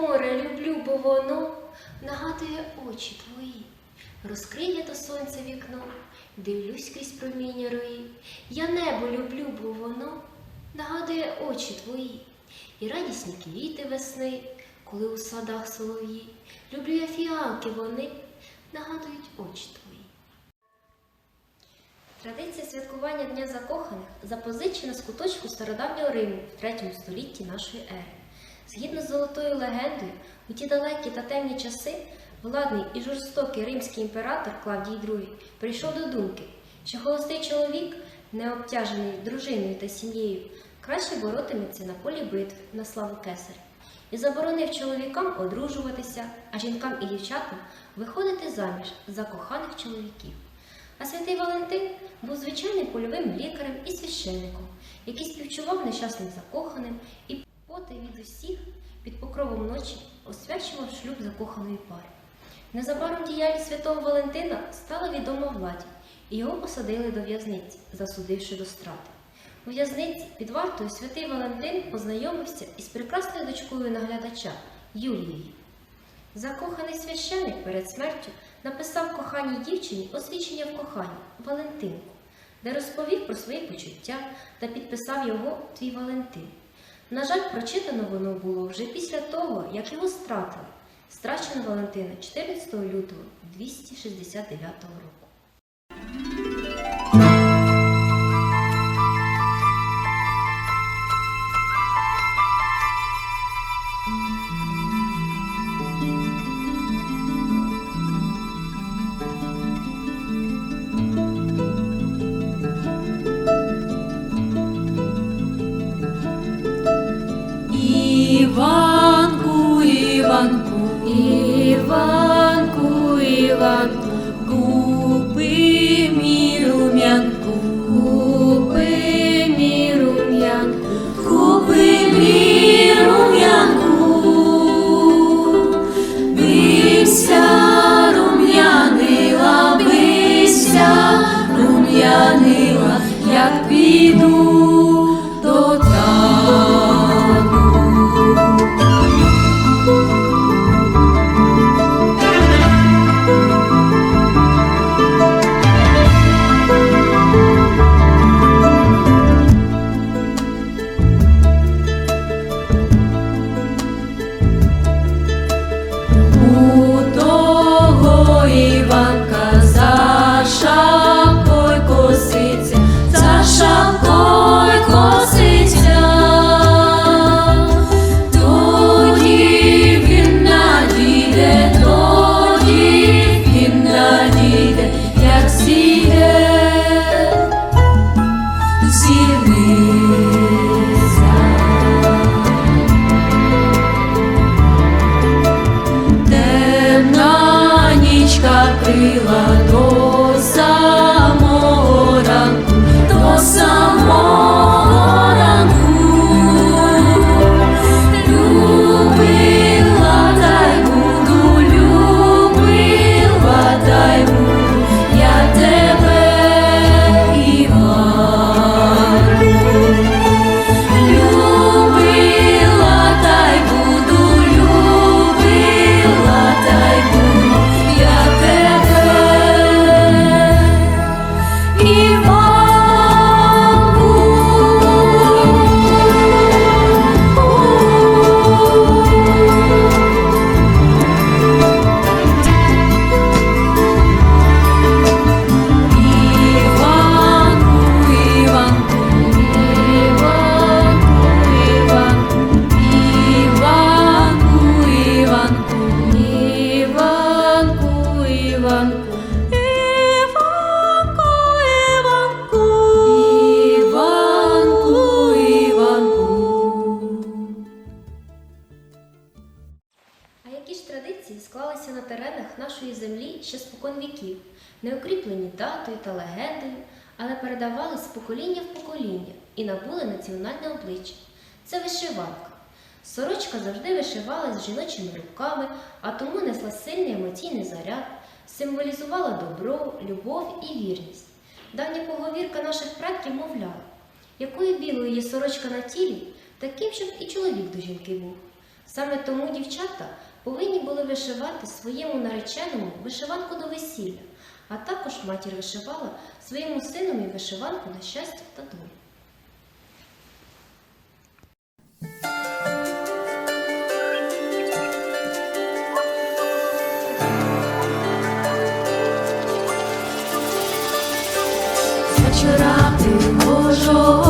море люблю, бо воно нагадує очі твої. Розкриє до сонця вікно, дивлюсь крізь проміння рої. Я небо люблю, бо воно нагадує очі твої. І радісні квіти весни, коли у садах солов'ї. Люблю я фіалки, вони нагадують очі твої. Традиція святкування Дня закоханих запозичена з куточку стародавнього Риму в 3 столітті нашої ери. Згідно з золотою легендою, у ті далекі та темні часи владний і жорстокий римський імператор Клавдій II прийшов до думки, що холостий чоловік, не обтяжений дружиною та сім'єю, краще боротиметься на полі битв на славу кесаря і заборонив чоловікам одружуватися, а жінкам і дівчатам виходити заміж за коханих чоловіків. А святий Валентин був звичайним польовим лікарем і священником, який співчував нещасним закоханим і поти від усіх під покровом ночі освячував шлюб закоханої пари. Незабаром діяльність святого Валентина стала відома владі, і його посадили до в'язниці, засудивши до страти. У в'язниці під вартою святий Валентин познайомився із прекрасною дочкою наглядача Юлією. Закоханий священик перед смертю написав коханій дівчині освічення в коханні Валентинку, де розповів про свої почуття та підписав його Твій Валентин. На жаль, прочитано воно було вже після того, як його стратили. Страчено Валентина 14 лютого 269 року. love. Які ж традиції склалися на теренах нашої землі ще спокон віків, не укріплені датою та легендою, але передавались з покоління в покоління і набули національне обличчя. Це вишиванка. Сорочка завжди вишивалась жіночими руками, а тому несла сильний емоційний заряд, символізувала добро, любов і вірність. Давня поговірка наших предків мовляла, Якою білою є сорочка на тілі, таким, щоб і чоловік до жінки був. Саме тому дівчата повинні були вишивати своєму нареченому вишиванку до весілля, а також матір вишивала своєму синові вишиванку на щастя та долю. Вечора пригожого аж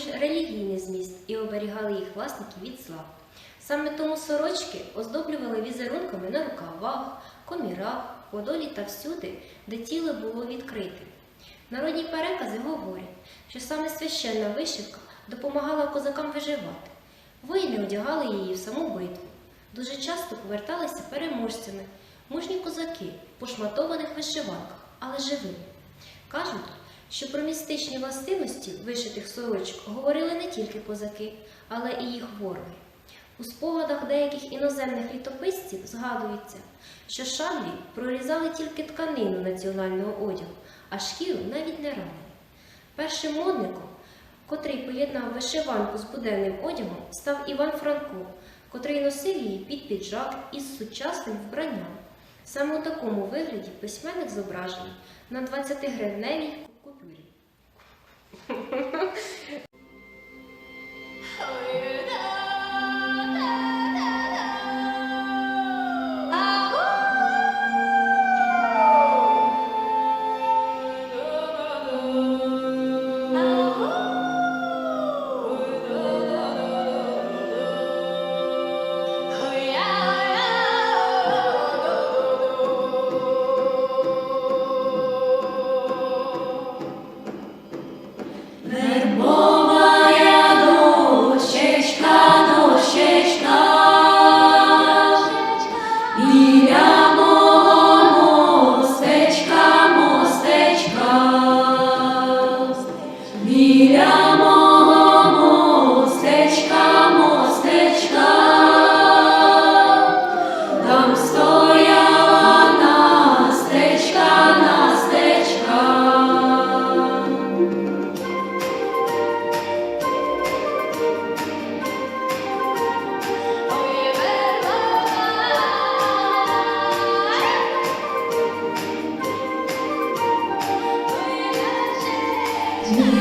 більш релігійний зміст і оберігали їх власників від зла. Саме тому сорочки оздоблювали візерунками на рукавах, комірах, подолі та всюди, де тіло було відкрите. Народні перекази говорять, що саме священна вишивка допомагала козакам виживати. Воїни одягали її в саму битву. Дуже часто поверталися переможцями, мужні козаки пошматованих вишиванках, але живими. Кажуть, що про містичні властивості вишитих сорочок говорили не тільки козаки, але і їх вороги. У спогадах деяких іноземних літописців згадується, що шаблі прорізали тільки тканину національного одягу, а шкіру навіть не ранили. Першим модником, котрий поєднав вишиванку з буденним одягом, став Іван Франко, котрий носив її під піджак із сучасним вбранням. Саме у такому вигляді письменник зображений на 20-гривневій купюрі. Ой, Amen.